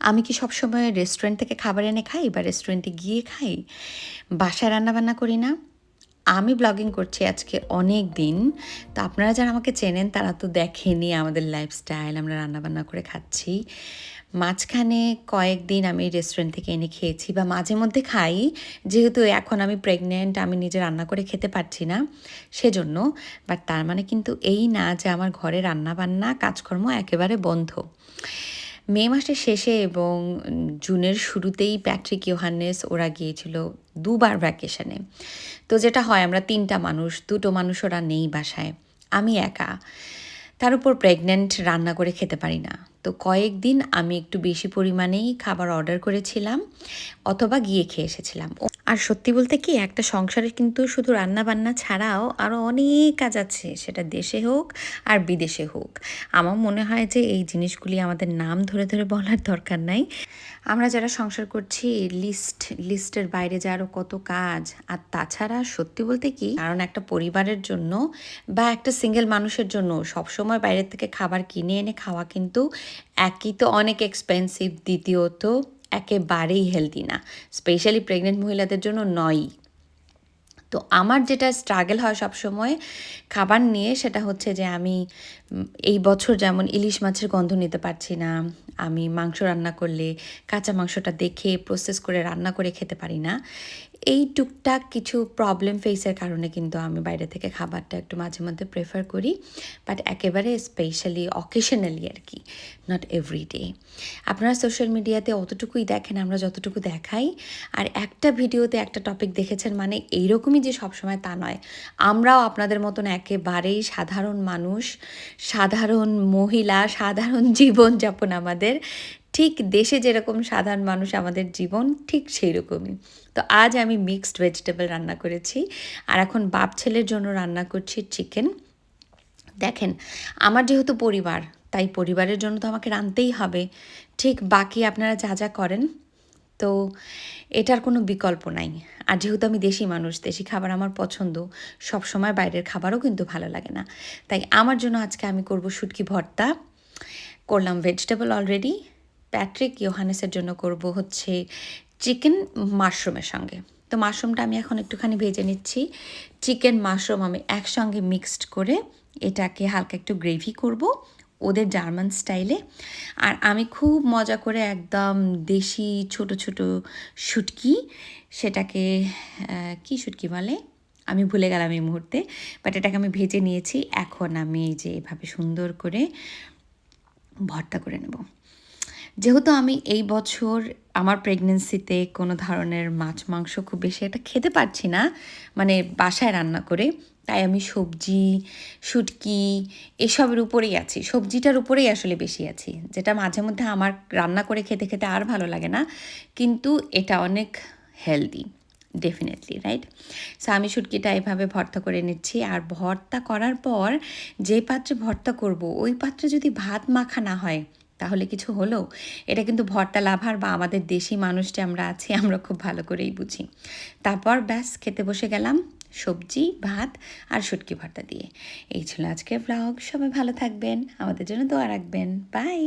আমি কি সবসময় রেস্টুরেন্ট থেকে খাবার এনে খাই বা রেস্টুরেন্টে গিয়ে খাই? বাসায় রান্নাবান্না করি না। আমি ব্লগিং করছি আজকে অনেক দিন। তো আপনারা যারা আমাকে চেনেন, তারা তো দেখেনি আমাদের লাইফস্টাইল আমরা রান্নাবান্না করে খাচ্ছি। মাঝখানে কয়েকদিন আমি রেস্টুরেন্ট থেকে এনে খেয়েছি বা মাঝে মধ্যে খাই। যেহেতু এখন আমি প্রেগনেন্ট আমি নিজে রান্না করে খেতে পারছি না, সেজন্য। বাট তার মানে কিন্তু এই না যে আমার ঘরে রান্নাবান্না, কাজকর্ম একেবারে বন্ধ। মে মাসের শেষে এবং জুনের শুরুতেই প্যাট্রিক ইউহান্নেস ওরা গিয়েছিল দুবার ভ্যাকেশনে। তো যেটা হয়, আমরা তিনটা মানুষ, দুটো মানুষ ওরা নেই বাসায়। আমি একা। তার উপর প্রেগনেন্ট রান্না করে খেতে পারি না। তো কয়েকদিন আমি একটু বেশি পরিমাণেই খাবার অর্ডার করেছিলাম, অথবা গিয়ে খেয়ে এসেছিলাম। আর সত্যি বলতে কি, একটা সংসারে কিন্তু শুধু রান্না বান্না ছাড়াও আরও অনেক কাজ আছে। সেটা দেশে হোক আর বিদেশে হোক। আমার মনে হয় যে এই জিনিসগুলি আমাদের নাম ধরে ধরে বলার দরকার নাই। আমরা যারা সংসার করছি লিস্ট লিস্টের বাইরে যে আরও কত কাজ, আর তাছাড়া সত্যি বলতে কি, কারণ একটা পরিবারের জন্য বা একটা সিঙ্গেল মানুষের জন্য সবসময় বাইরের থেকে খাবার কিনে এনে খাওয়া কিন্তু একই তো অনেক এক্সপেন্সিভ দ্বিতীয়ত একেবারেই হেলদি না স্পেশালি প্রেগনেন্ট মহিলাদের জন্য নয়ই। তো আমার যেটা স্ট্রাগল হয় সবসময় খাবার নিয়ে সেটা হচ্ছে যে আমি এই বছর যেমন ইলিশ মাছের গন্ধ নিতে পারছি না, আমি মাংস রান্না করলে কাঁচা মাংসটা দেখে প্রসেস করে রান্না করে খেতে পারি না। এই টুকটাক কিছু প্রবলেম ফেসের কারণে কিন্তু আমি বাইরে থেকে খাবারটা একটু মাঝে মধ্যে প্রেফার করি বাট একেবারে স্পেশালি অকেশনালি আর কি নট এভরি ডে আপনারা সোশ্যাল মিডিয়াতে অতটুকুই দেখেন, আমরা যতটুকু দেখাই, আর একটা ভিডিওতে একটা টপিক দেখেছেন মানে এইরকমই যে সবসময় তা নয়। আমরাও আপনাদের মতন একেবারেই সাধারণ মানুষ, সাধারণ মহিলা, সাধারণ জীবনযাপন আমাদের ঠিক দেশে যেরকম সাধারণ মানুষ আমাদের জীবন, ঠিক সেই রকমই তো আজ আমি মিক্সড ভেজিটেবল রান্না করেছি, আর এখন বাপ ছেলের জন্য রান্না করছি চিকেন দেখেন, আমার যেহেতু পরিবার, তাই পরিবারের জন্য তো আমাকে রাঁধতেই হবে। ঠিক বাকি আপনারা যা যা করেন, তো এটার কোনো বিকল্প নাই। আর যেহেতু আমি দেশি মানুষ, দেশি খাবার আমার পছন্দ সব সময় বাইরের খাবারও কিন্তু ভালো লাগে না। তাই আমার জন্য আজকে আমি করব শুটকি ভর্তা। করলাম ভেজিটেবল অলরেডি প্যাট্রিক ইয়োহানেসের জন্য করব হচ্ছে চিকেন মাশরুমের সঙ্গে। তো মাশরুমটা আমি এখন একটুখানি ভেজে নিচ্ছি। চিকেন মাশরুম আমি একসঙ্গে মিক্সড করে এটাকে হালকা একটু গ্রেভি করব ওদের জার্মান স্টাইলে আর আমি খুব মজা করে একদম দেশি ছোট ছোট শুটকি সেটাকে কি শুটকি বলে? আমি ভুলে গেলাম এই মুহূর্তে। বাট এটাকে আমি ভেজে নিয়েছি। এখন আমি এই যে এভাবে সুন্দর করে ভর্তা করে নেব। যেহেতু আমি এই বছর আমার প্রেগনেন্সিতে কোনো ধরনের মাছ, মাংস খুব বেশি একটা খেতে পারছি না মানে বাসায় রান্না করে, তাই আমি সবজি, শুটকি এসবের উপরেই আছি। সবজিটার উপরেই আসলে বেশি আছি, যেটা মাঝে মধ্যে আমার রান্না করে খেতে খেতে আর ভালো লাগে না, কিন্তু এটা অনেক হেলদি ডেফিনেটলি রাইট সো আমি শুটকিটা এভাবে ভর্তা করে নিচ্ছি, আর ভর্তা করার পর যে পাত্রে ভর্তা করব, ওই পাত্রে যদি ভাত মাখা না হয় তাহলে কিছু হলো? এটা কিন্তু ভর্তা লাভার বা আমাদের দেশি মানুষ যে আমরা আছি, আমরা খুব ভালো করেই বুঝি। তারপর ব্যাস, খেতে বসে গেলাম সবজি, ভাত আর শুটকি ভর্তা দিয়ে। এই ছিল আজকের ব্লগ সবাই ভালো থাকবেন, আমাদের জন্য দোয়া রাখবেন। বাই